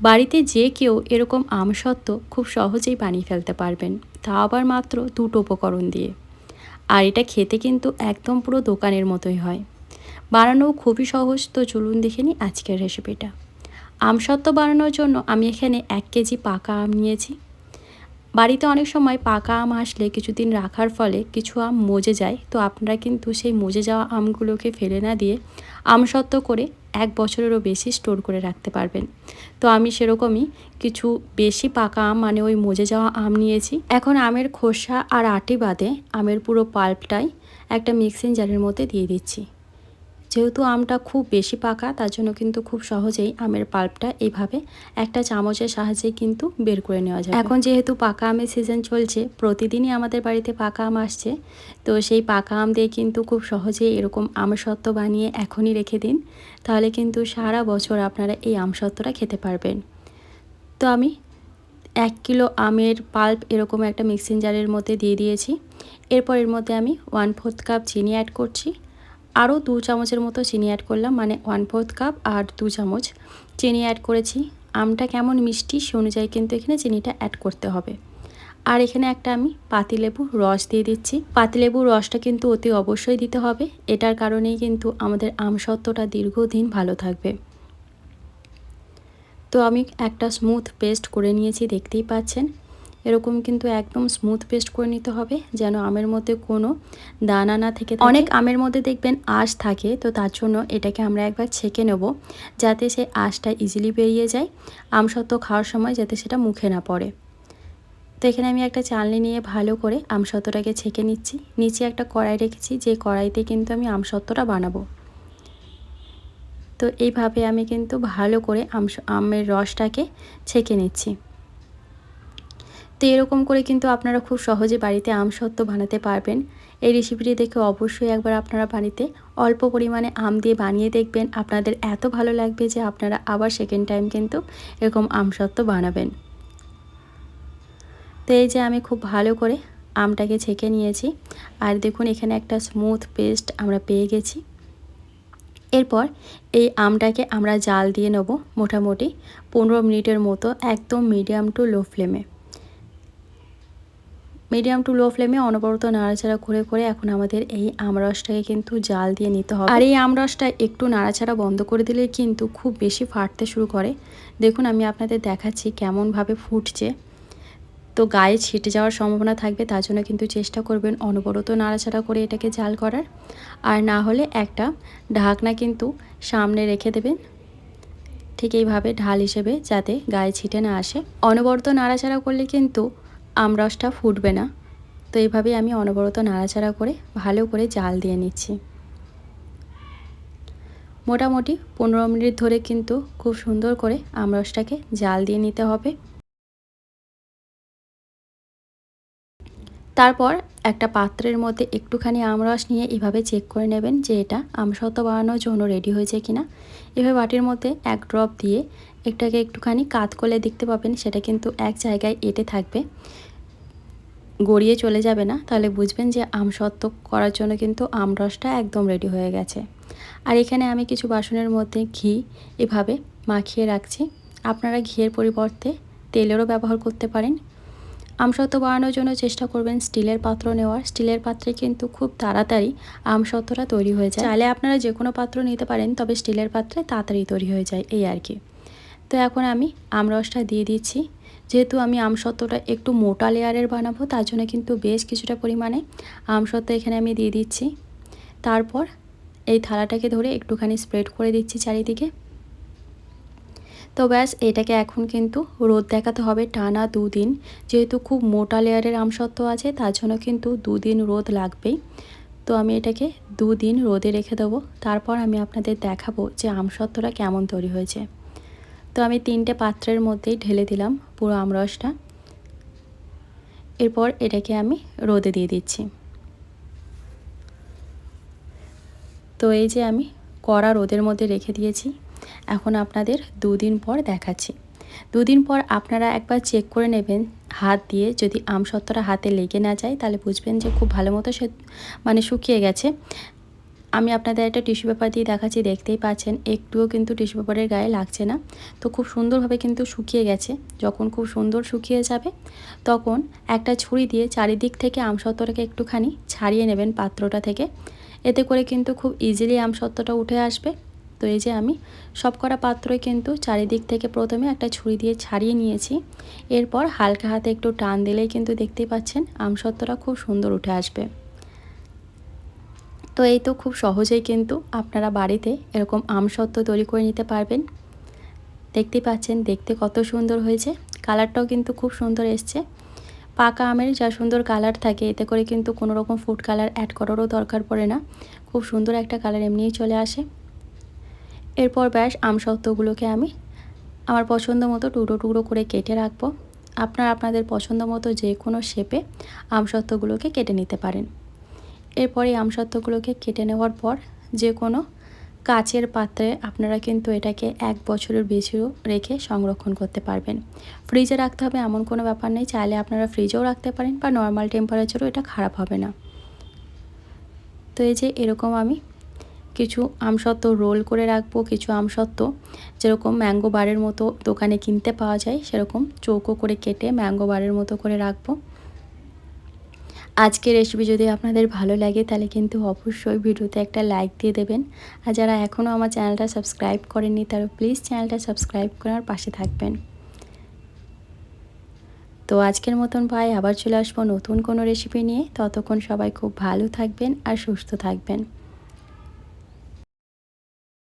বাড়িতে যে কেউ এরকম আমসত্ত্ব খুব সহজেই বানিয়ে ফেলতে পারবেন, তা আবার মাত্র দুটো উপকরণ দিয়ে। আর এটা খেতে কিন্তু একদম পুরো দোকানের মতোই হয়। বানানো খুবই সহজ, তো চলুন দেখে নিই আজকের রেসিপিটা। আমসত্ত্ব বানানোর জন্য আমি এখানে এক কেজি পাকা আম নিয়েছি। বাড়িতে অনেক সময় পাকা আম আসলে কিছুদিন রাখার ফলে কিছু আম মজে যায়, তো আপনারা কিন্তু সেই মজে যাওয়া আমগুলোকে ফেলে না দিয়ে আমসত্ত্ব করে এক বছরেরও বেশি স্টোর করে রাখতে পারবেন। তো আমি সেরকমই কিছু বেশি পাকা আম মানে ওই মজে যাওয়া আম নিয়েছি। এখন আমের খোসা আর আটি বাদে আমের পুরো পাল্পটাই একটা মিক্সিং জারের মধ্যে দিয়ে দিচ্ছি। যেহেতু আমটা খুব বেশি পাকা, তার জন্য কিন্তু খুব সহজেই আমের পাল্পটা এইভাবে একটা চামচের সাহায্যে কিন্তু বের করে নেওয়া যায় এখন যেহেতু পাকা আমের সিজন চলছে, প্রতিদিনই আমাদের বাড়িতে পাকা আম আসছে, তো সেই পাকা আম দিয়ে কিন্তু খুব সহজেই এরকম আমসত্ত্ব বানিয়ে এখনই রেখে দিন, তাহলে কিন্তু সারা বছর আপনারা এই আমসত্ত্বটা খেতে পারবেন। তো আমি এক কিলো আমের পাল্প এরকম একটা মিক্সিং জারের মধ্যে দিয়ে দিয়েছি। এরপর এর মধ্যে আমি ওয়ান ফোর্থ কাপ চিনি অ্যাড করছি। আরও দু চামচের মতো চিনি অ্যাড করলাম মানে ওয়ান ফোর্থ কাপ আর দু চামচ চিনি অ্যাড করেছি। আমটা কেমন মিষ্টি সে অনুযায়ী কিন্তু এখানে চিনিটা অ্যাড করতে হবে। আর এখানে একটা আমি পাতিলেবু রস দিয়ে দিচ্ছি। পাতিলেবুর রসটা কিন্তু অতি অবশ্যই দিতে হবে। এটার কারণেই কিন্তু আমাদের আমসত্ত্বটা দীর্ঘদিন ভালো থাকবে। তো আমি একটা স্মুথ পেস্ট করে নিয়েছি, দেখতেই পাচ্ছেন। এরকম কিন্তু একদম স্মুথ পেস্ট করে নিতে হবে, যেন আমের মধ্যে কোনো দানা না থেকে অনেক আমের মধ্যে দেখবেন আঁশ থাকে, তো তার জন্য এটাকে আমরা একবার ছেঁকে নেব, যাতে সে আঁশটা ইজিলি বেরিয়ে যায় আমসত্ত্ব খাওয়ার সময় যাতে সেটা মুখে না পড়ে। তো এখানে আমি একটা চালনি নিয়ে ভালো করে আমসত্ত্বটাকে ছেঁকে নিচ্ছি। নিচে একটা কড়াই রেখেছি, যে কড়াইতে কিন্তু আমি আমসত্ত্বটা বানাবো। তো এইভাবে আমি কিন্তু ভালো করে আম আমের রসটাকে ছেঁকে নিচ্ছি। তো এরকম করে কিন্তু আপনারা খুব সহজে বাড়িতে আমসত্ত্ব বানাতে পারবেন। এই রেসিপিটি দেখে অবশ্যই একবার আপনারা বাড়িতে অল্প পরিমাণে আম দিয়ে বানিয়ে দেখবেন। আপনাদের এত ভালো লাগবে যে আপনারা আবার সেকেন্ড টাইম কিন্তু এরকম আমসত্ত্ব বানাবেন। তো এই যে আমি খুব ভালো করে আমটাকে ছেঁকে নিয়েছি। আর দেখুন এখানে একটা স্মুথ পেস্ট আমরা পেয়ে গেছি। এরপর এই আমটাকে আমরা জাল দিয়ে নেব মোটামুটি পনেরো মিনিটের মতো, একদম মিডিয়াম টু লো ফ্লেমে মিডিয়াম টু লো ফ্লেমে অনবরত নাড়াচাড়া করে করে এখন আমাদের এই আমরসটাকে কিন্তু জাল দিয়ে নিতে হবে। আর এই আমরসটা একটু নাড়াচাড়া বন্ধ করে দিলে কিন্তু খুব বেশি ফাটতে শুরু করে। দেখুন, আমি আপনাদের দেখাচ্ছি কেমনভাবে ফুটছে। তো গায়ে ছিটে যাওয়ার সম্ভাবনা থাকবে, তার জন্য কিন্তু চেষ্টা করবেন অনবরত নাড়াচাড়া করে এটাকে জাল করার। আর না হলে একটা ঢাকনা কিন্তু সামনে রেখে দেবেন। ঠিক এইভাবে ঢাল হিসেবে যাতে গায়ে ছিটে না আসে। অনবরত নাড়াচাড়া করলে কিন্তু আমরসটা ফুটবে না। তো এইভাবেই আমি অনবরত নাড়াচাড়া করে ভালো করে জাল দিয়ে নিচ্ছি। মোটামুটি পনেরো মিনিট ধরে কিন্তু খুব সুন্দর করে আমরসটাকে জাল দিয়ে নিতে হবে। তারপর একটা পাত্রের মধ্যে একটুখানি আমরস নিয়ে এভাবে চেক করে নেবেন যে এটা আমসত্ব বানানোর জন্য রেডি হয়েছে কিনা। এভাবে বাটির মধ্যে এক ড্রপ দিয়ে একটাকে একটুখানি কাত করলে দেখতে পাবেন, সেটা কিন্তু এক জায়গায় এটে থাকবে। গড়িয়ে চলে যাবে না, তাহলে বুঝবেন যে আমসত্ব করার জন্য কিন্তু আমরসটা একদম রেডি হয়ে গেছে। আর এখানে আমি কিছু বাসনের মধ্যে ঘি এভাবে মাখিয়ে রাখছি। আপনারা ঘিয়ের পরিবর্তে তেলেরও ব্যবহার করতে পারেন। আমসত্ব বানানোর জন্য চেষ্টা করবেন স্টিলের পাত্র নেওয়ার। স্টিলের পাত্রে কিন্তু খুব তাড়াতাড়ি আমসত্বটা তৈরি হয়ে যায়। চাইলে আপনারা যে কোনো পাত্র নিতে পারেন, তবে স্টিলের পাত্রে তাড়াতাড়ি তৈরি হয়ে যায়, এই আর কি। তো এখন আমি আমরসটা দিয়ে দিচ্ছি। যেহেতু আমি আমসত্ত্বটা একটু মোটা লেয়ারের বানাবো, তার জন্য কিন্তু বেশ কিছুটা পরিমাণে আমসত্ত্ব এখানে আমি দিয়ে দিচ্ছি। তারপর এই থালাটাকে ধরে একটুখানি স্প্রেড করে দিচ্ছি চারিদিকে। তো ব্যাস, এটাকে এখন কিন্তু রোদ দেখাতে হবে টানা দুদিন। যেহেতু খুব মোটা লেয়ারের আমসত্ত্ব আছে, তার জন্য কিন্তু দুদিন রোদ লাগবেই। তো আমি এটাকে দুদিন রোদে রেখে দেবো। তারপর আমি আপনাদের দেখাবো যে আমসত্ত্বটা কেমন তৈরি হয়েছে। তো আমি তিনটে পাত্রের মধ্যেই ঢেলে দিলাম পুরো আমরসটা। এরপর এটাকে আমি রোদে দিয়ে দিচ্ছি। তো এই যে আমি কড়া রোদের মধ্যে রেখে দিয়েছি, এখন আপনাদের দুদিন পর দেখাচ্ছি। দুদিন পর আপনারা একবার চেক করে নেবেন, হাত দিয়ে যদি আমসত্ত্বটা হাতে লেগে না যায়, তাহলে বুঝবেন যে খুব ভালো মতো সে মানে শুকিয়ে গেছে। আমি আপনাদের একটা টিস্যু পেপার দিয়ে দেখাচ্ছি, দেখতেই পাচ্ছেন। একটুও কিন্তু টিস্যু পেপারের গায়ে লাগছে না। তো খুব সুন্দরভাবে কিন্তু শুকিয়ে গেছে। যখন খুব সুন্দর শুকিয়ে যাবে, তখন একটা ছুরি দিয়ে চারিদিক থেকে আমসত্ত্বটাকে একটুখানি ছাড়িয়ে নেবেন পাত্রটা থেকে। এতে করে কিন্তু খুব ইজিলি আমসত্ত্বটা উঠে আসবে। তো এই যে আমি সব করা পাত্রই কিন্তু চারিদিক থেকে প্রথমে একটা ছুরি দিয়ে ছাড়িয়ে নিয়েছি। এরপর হালকা হাতে একটু টান দিলেই কিন্তু দেখতেই পাচ্ছেন আমসত্ত্বটা খুব সুন্দর উঠে আসবে। তো এই তো খুব সহজেই কিন্তু আপনারা বাড়িতে এরকম আমসত্ত্ব তৈরি করে নিতে পারবেন। দেখতেই পাচ্ছেন, দেখতে কত সুন্দর হয়েছে। কালারটাও কিন্তু খুব সুন্দর এসছে। পাকা আমের যা সুন্দর কালার থাকে, এতে করে কিন্তু কোনো রকম ফুড কালার অ্যাড করারও দরকার পড়ে না। খুব সুন্দর একটা কালার এমনিই চলে আসে। এরপর ব্যাস আমসত্ত্বগুলোকে আমি আমার পছন্দ মতো টুকরো টুকরো করে কেটে রাখব। আপনারা আপনাদের পছন্দ মতো যে কোনো শেপে আমসত্ত্বগুলোকে কেটে নিতে পারেন। এরপরে আমসত্ত্বগুলোকে কেটে নেওয়ার পর যে কোনো কাচের পাত্রে আপনারা কিন্তু এটাকে এক বছরের বেশিও রেখে সংরক্ষণ করতে পারবেন। ফ্রিজে রাখতে হবে এমন কোনো ব্যাপার নেই, চাইলে আপনারা ফ্রিজেও রাখতে পারেন বা নর্মাল টেম্পারেচারও এটা খারাপ হবে না। তো এই যে এরকম আমি কিছু আমসত্ত্ব রোল করে রাখব, কিছু আমসত্ত্ব যেরকম ম্যাঙ্গো বারের মতো দোকানে কিনতে পাওয়া যায়, সেরকম চৌকো করে কেটে ম্যাঙ্গো বারের মতো করে রাখব। আজকের রেসিপি যদি আপনাদের ভালো লাগে, তাহলে কিন্তু অবশ্যই ভিডিওতে একটা লাইক দিয়ে দেবেন। আর যারা এখনও আমার চ্যানেলটা সাবস্ক্রাইব করেননি, তারা প্লিজ চ্যানেলটা সাবস্ক্রাইব করার পাশে থাকবেন। তো আজকের মতন ভাই, আবার চলে আসব নতুন কোনো রেসিপি নিয়ে। ততক্ষণ সবাই খুব ভালো থাকবেন আর সুস্থ থাকবেন।